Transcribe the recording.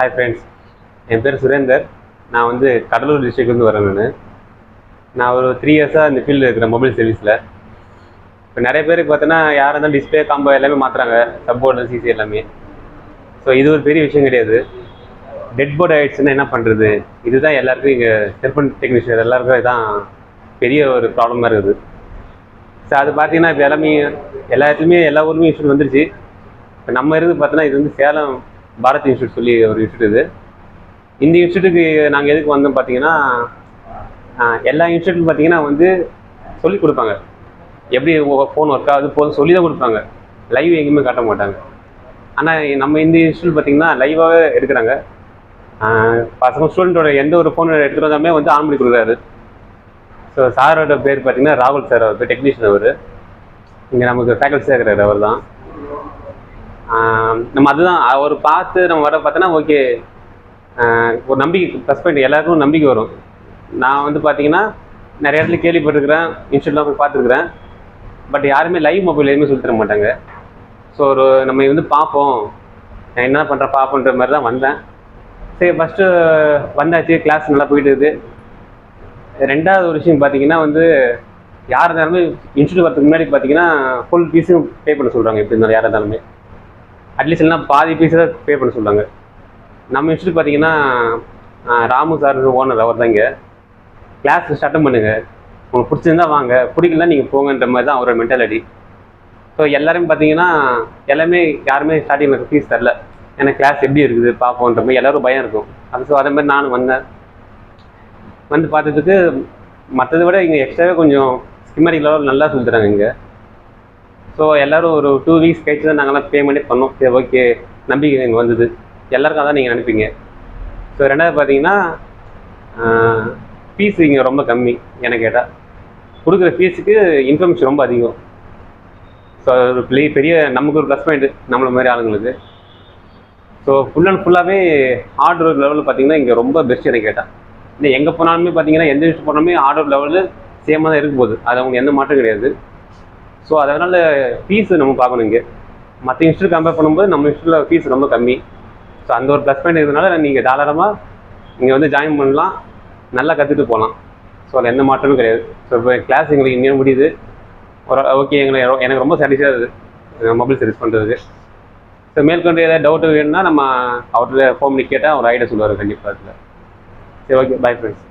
Hi friends என் பேர் சுரேந்தர். நான் வந்து கடலூர் டிஸ்ட்ரிக்ட்லேருந்து வரேன் நான். நான் ஒரு த்ரீ இயர்ஸாக இந்த ஃபீல்டில் இருக்கிறேன் மொபைல் சர்வீஸில் இப்போ நிறைய பேருக்கு பார்த்தோன்னா யாராக இருந்தாலும் டிஸ்பிளே காம்போ எல்லாமே மாற்றுறாங்க சப்போர்ட் சிசி எல்லாமே. ஸோ இது ஒரு பெரிய விஷயம் கிடையாது. டெட் போர்ட் ஆகிடுச்சுன்னா என்ன பண்ணுறது இதுதான் எல்லாருக்கும் இங்கே செல்ஃபோன் டெக்னீஷியன் எல்லாருக்கும் இதுதான் பெரிய ஒரு ப்ராப்ளமாக இருக்குது. ஸோ அது பார்த்தீங்கன்னா இப்போ எல்லாமே எல்லா இடத்துலையுமே எல்லா ஊருமே இஷ்யூ வந்துருச்சு. இப்போ நம்ம இருந்து பார்த்தோன்னா இது வந்து சேலம் பாரத் இன்ஸ்டியூட் சொல்லி ஒரு இன்ஸ்டியூட் இது. இந்த இன்ஸ்டியூட்டுக்கு நாங்கள் எதுக்கு வந்தோம் பார்த்தீங்கன்னா எல்லா இன்ஸ்டியூட்டும் பார்த்தீங்கன்னா வந்து சொல்லி கொடுப்பாங்க. எப்படி ஃபோன் ஒர்க் ஆகுது போதும் சொல்லி தான் கொடுப்பாங்க. லைவ் எங்கேயுமே காட்ட மாட்டாங்க. ஆனால் நம்ம இந்த இன்ஸ்டியூட் பார்த்திங்கன்னா லைவாகவே எடுக்கிறாங்க. பசங்க ஸ்டூடெண்ட்டோட எந்த ஒரு ஃபோன் எடுத்துகிட்டு வந்தாலுமே வந்து ஆன் பண்ணி கொடுக்குறாரு. ஸோ சாரோட பேர் பார்த்தீங்கன்னா ராகுல் சார் அவர் டெக்னீஷியன் அவர். இங்கே நமக்கு ஃபேக்கல்ட்டி இருக்கிறார் அவர் தான் நம்ம அதுதான் அவர் பார்த்து நம்ம வர பார்த்தோன்னா ஓகே ஒரு நம்பிக்கை ப்ளஸ் பாயிண்ட் எல்லாருக்கும் நம்பிக்கை வரும். நான் வந்து பார்த்தீங்கன்னா நிறைய இடத்துல கேள்விப்பட்டிருக்கிறேன் இன்ஸ்டியூட்லாம் போய் பார்த்துருக்குறேன். பட் யாருமே லைவ் மொபைல் எதுவுமே சொல்லி தர மாட்டாங்க. ஸோ ஒரு நம்ம வந்து பார்ப்போம். நான் என்ன பண்ணுறேன் பார்ப்போன்ற மாதிரி தான் வந்தேன். சரி ஃபஸ்ட்டு வந்தாச்சு கிளாஸ் நல்லா போயிட்டு இருக்குது ரெண்டாவது ஒரு விஷயம் பார்த்தீங்கன்னா வந்து யார் இருந்தாலுமே இன்ஸ்டியூட் வரதுக்கு முன்னாடி பார்த்தீங்கன்னா ஃபுல் ஃபீஸும் பே பண்ண சொல்கிறாங்க எப்படி இருந்தாலும் யாராக இருந்தாலுமே. அட்லீஸ்ட் இல்லைனா பாதி பீஸ் தான் பே பண்ண சொல்கிறாங்க நம்ம இன்ஸ்டியூட் பார்த்தீங்கன்னா ராமு சார் ஓனர் அவர் தான் இங்கே. கிளாஸ் ஸ்டார்ட்டும் பண்ணுங்கள் உங்களுக்கு பிடிச்சிருந்தா வாங்க. பிடிக்கல நீங்கள் போங்கன்ற மாதிரி தான் அவரோட மென்டாலிட்டி ஸோ எல்லாருமே பார்த்தீங்கன்னா எல்லாமே யாருமே ஸ்டார்டிங்கில் ஃபீஸ் தரல. ஏன்னா கிளாஸ் எப்படி இருக்குது பார்ப்போன்ற மாதிரி எல்லோரும் பயம் இருக்கும். அது ஸோ அதே மாதிரி நானும் வந்தேன். வந்து பார்த்ததுக்கு மற்றதை விட இங்கே எக்ஸ்ட்ராவே கொஞ்சம் ஸ்கிமரிக் லெவல் நல்லா சொல்லித்தராங்க இங்கே. ஸோ எல்லாரும் ஒரு டூ வீக்ஸ் கழிச்சு தான் நாங்கள்லாம் பேமெண்ட்டே பண்ணோம். சரி ஓகே நம்பிக்கை இங்கே வந்தது. எல்லாருக்கும் அதான் நீங்கள் நினைப்பீங்க. ஸோ ரெண்டாவது பார்த்தீங்கன்னா ஃபீஸ் இங்கே ரொம்ப கம்மி எனக்கு கேட்டால் கொடுக்குற ஃபீஸுக்கு இன்ஃபர்மேஷன் ரொம்ப அதிகம். ஸோ ஒரு பெரிய பெரிய நமக்கு ஒரு ப்ளஸ் பாயிண்ட் நம்மளை மாதிரி ஆளுங்களுக்கு. ஸோ ஃபுல் அண்ட் ஃபுல்லாகவே ஹார்ட் ஒர்க் லெவலில் பார்த்தீங்கன்னா இங்கே ரொம்ப பெஸ்ட் எனக்கு கேட்டால் இல்லை எங்கே போனாலுமே பார்த்தீங்கன்னா எந்த விஷயம் போனாலுமே ஹார்ட் ஒர்க் லெவலில் சேமாக தான் இருக்க போகுது. அது அவங்களுக்கு எந்த மாற்றம் கிடையாது. ஸோ அதனால் ஃபீஸ் நம்ம பார்க்கணும் இங்கே. மற்ற இன்ஸ்டியூட் கம்பேர் பண்ணும்போது நம்ம இன்ஸ்டியூட்டில் ஃபீஸ் ரொம்ப கம்மி. ஸோ அந்த ஒரு ப்ளஸ் பாயிண்ட் இருக்கிறதுனால நீங்கள் தாராளமாக இங்கே வந்து ஜாயின் பண்ணலாம். நல்லா கற்றுட்டு போகலாம் ஸோ அதில் எந்த மாற்றமும் கிடையாது. ஸோ இப்போ கிளாஸ் எங்களுக்கு இன்னும் முடியுது. ஒரு ஓகே எங்களை எனக்கு ரொம்ப சாட்டிஸ்ஃபைடாக இருக்குது மொபைல் சர்வீஸ் பண்ணுறதுக்கு ஸோ மேற்கொண்டு ஏதாவது டவுட்டு வேணும்னா நம்ம அவர்கிட்ட ஃபோன் பண்ணி கேட்டால் அவர் ஐடியா சொல்லுவார் கண்டிப்பாக அதில். சரி ஓகே பை ஃப்ரெண்ட்ஸ்